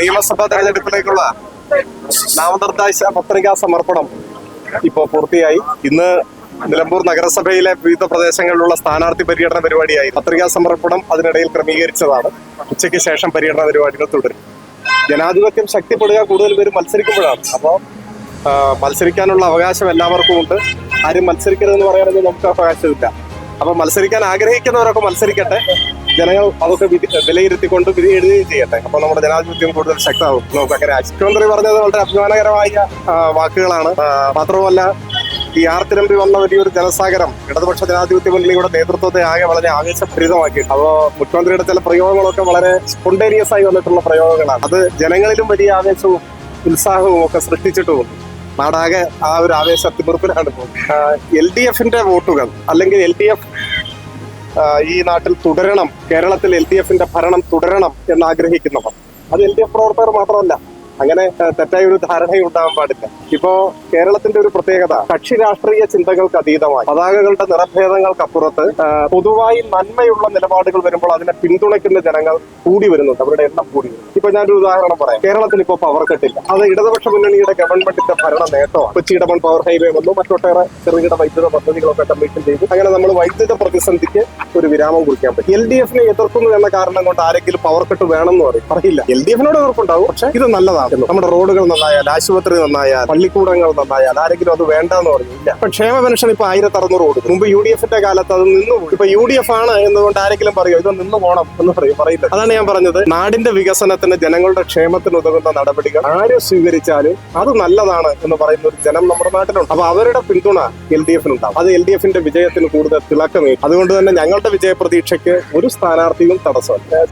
നിയമസഭാ തെരഞ്ഞെടുപ്പിലേക്കുള്ള നാമനിർദ്ദേശ പത്രികാ സമർപ്പണം ഇപ്പോൾ പൂർത്തിയായി. ഇന്ന് നിലമ്പൂർ നഗരസഭയിലെ വിവിധ പ്രദേശങ്ങളിലുള്ള സ്ഥാനാർത്ഥി പര്യടന പരിപാടിയായി. പത്രികാ സമർപ്പണം അതിനിടയിൽ ക്രമീകരിച്ചതാണ്. ഉച്ചയ്ക്ക് ശേഷം പര്യടന പരിപാടികൾ തുടരും. ജനാധിപത്യം ശക്തിപ്പെടുക കൂടുതൽ പേര് മത്സരിക്കുമ്പോഴാണ്. അപ്പോൾ മത്സരിക്കാനുള്ള അവകാശം എല്ലാവർക്കും ഉണ്ട്. ആരും മത്സരിക്കരുതെന്ന് പറയാനൊന്നും നമുക്ക് അവകാശമില്ല. അപ്പൊ മത്സരിക്കാൻ ആഗ്രഹിക്കുന്നവരൊക്കെ മത്സരിക്കട്ടെ. ജനങ്ങൾ അതൊക്കെ വിലയിരുത്തിക്കൊണ്ട് വിധി എഴുതുകയും ചെയ്യട്ടെ. അപ്പൊ നമ്മുടെ ജനാധിപത്യം കൂടുതൽ ശക്തമാകും നമുക്ക് മുഖ്യമന്ത്രി പറഞ്ഞത് വളരെ അഭിമാനകരമായ വാക്കുകളാണ്. മാത്രമല്ല ഈ ആർത്തിരമ്പി വന്ന വലിയൊരു ജനസാഗരം ഇടതുപക്ഷ ജനാധിപത്യ മുന്നണിയുടെ നേതൃത്വത്തെ ആകെ വളരെ ആവേശഭരിതമാക്കി. അപ്പോ മുഖ്യമന്ത്രിയുടെ ചില പ്രയോഗങ്ങളൊക്കെ വളരെ സ്പോണ്ടേനിയസ് ആയി വന്നിട്ടുള്ള പ്രയോഗങ്ങളാണ്. അത് ജനങ്ങളിലും വലിയ ആവേശവും ഉത്സാഹവും ഒക്കെ സൃഷ്ടിച്ചിട്ടുമുണ്ട് നാടാകെ ആ ഒരു ആവേശ തിമിർപ്പിലാണ് എൽ ഡി എഫിന്റെ വോട്ടുകൾ അല്ലെങ്കിൽ എൽ ഡി എഫ് ഈ നാട്ടിൽ തുടരണം. കേരളത്തിൽ എൽ ഡി എഫിന്റെ ഭരണം തുടരണം എന്ന് ആഗ്രഹിക്കുന്നവർ അത് എൽ ഡി എഫ് പ്രവർത്തകർ മാത്രമല്ല അങ്ങനെ തെറ്റായ ഒരു ധാരണയും ഉണ്ടാവാൻ പാടില്ല. ഇപ്പോ കേരളത്തിന്റെ ഒരു പ്രത്യേകത കക്ഷി രാഷ്ട്രീയ ചിന്തകൾക്ക് അതീതമായി. പതാകകളുടെ നിറഭേദങ്ങൾക്കപ്പുറത്ത് പൊതുവായി നന്മയുള്ള നിലപാടുകൾ വരുമ്പോൾ അതിനെ പിന്തുണയ്ക്കുന്ന ജനങ്ങൾ കൂടി വരുന്നുണ്ട്. അവരുടെ എണ്ണം കൂടി ഇപ്പൊ ഞാനൊരു ഉദാഹരണം പറയാം. കേരളത്തിൽ ഇപ്പോൾ പവർ കട്ടില്ല അത് ഇടതുപക്ഷ മുന്നണിയുടെ ഗവൺമെന്റിന്റെ ഭരണ നേട്ടമാണ്. കൊച്ചി ഇടമൺ പവർ ഹൈവേ വന്നു മറ്റൊട്ടേറെ ചെറുകിട വൈദ്യുത പദ്ധതികളൊക്കെ കമ്മീഷൻ ചെയ്തു. അങ്ങനെ നമ്മൾ വൈദ്യുത പ്രതിസന്ധിക്ക് ഒരു വിരാമം കുറിക്കാൻ പറ്റും. എൽ ഡി എഫിനെ എതിർക്കുന്നു എന്ന കാരണം കൊണ്ട് ആരെങ്കിലും പവർ കട്ട് വേണമെന്ന് പറയും. പറയില്ല എൽ ഡി എഫിനോട് എതിർപ്പുണ്ടാവും. പക്ഷെ ഇത് നല്ലതാണ്. നമ്മുടെ റോഡുകൾ നന്നായാൽ ആശുപത്രി നന്നായാൽ പള്ളിക്കൂടങ്ങൾ നന്നായാൽ ആരെങ്കിലും അത് വേണ്ടെന്ന് പറയും ഇല്ല. ഇപ്പൊ ക്ഷേമ പെൻഷൻ ഇപ്പൊ ആയിരത്തി അറുന്നൂറ് കൊടുക്കും മുമ്പ് യു ഡി എഫിന്റെ കാലത്ത് അത് നിന്നു. ഇപ്പൊ യു ഡി എഫ് ആണ് എന്നുകൊണ്ട് ആരെങ്കിലും പറയോ ഇത് നിന്ന് പോകണം എന്ന് പറയും പറയില്ല അതാണ് ഞാൻ പറഞ്ഞത്. നാടിന്റെ വികസനത്തിന് ജനങ്ങളുടെ ക്ഷേമത്തിന് ഉതകുന്ന നടപടികൾ ആര് സ്വീകരിച്ചാലും അത് നല്ലതാണ് എന്ന് പറയുന്ന ഒരു ജനം നമ്മുടെ നാട്ടിലുണ്ട്. അപ്പൊ അവരുടെ പിന്തുണ എൽ ഡി എഫിനുണ്ടാവും അത് എൽ ഡി എഫിന്റെ വിജയത്തിന് കൂടുതൽ തിളക്കമേ അതുകൊണ്ട് തന്നെ ഞങ്ങളുടെ വിജയപ്രതീക്ഷയ്ക്ക് ഒരു സ്ഥാനാർത്ഥിയും തടസ്സമല്ല.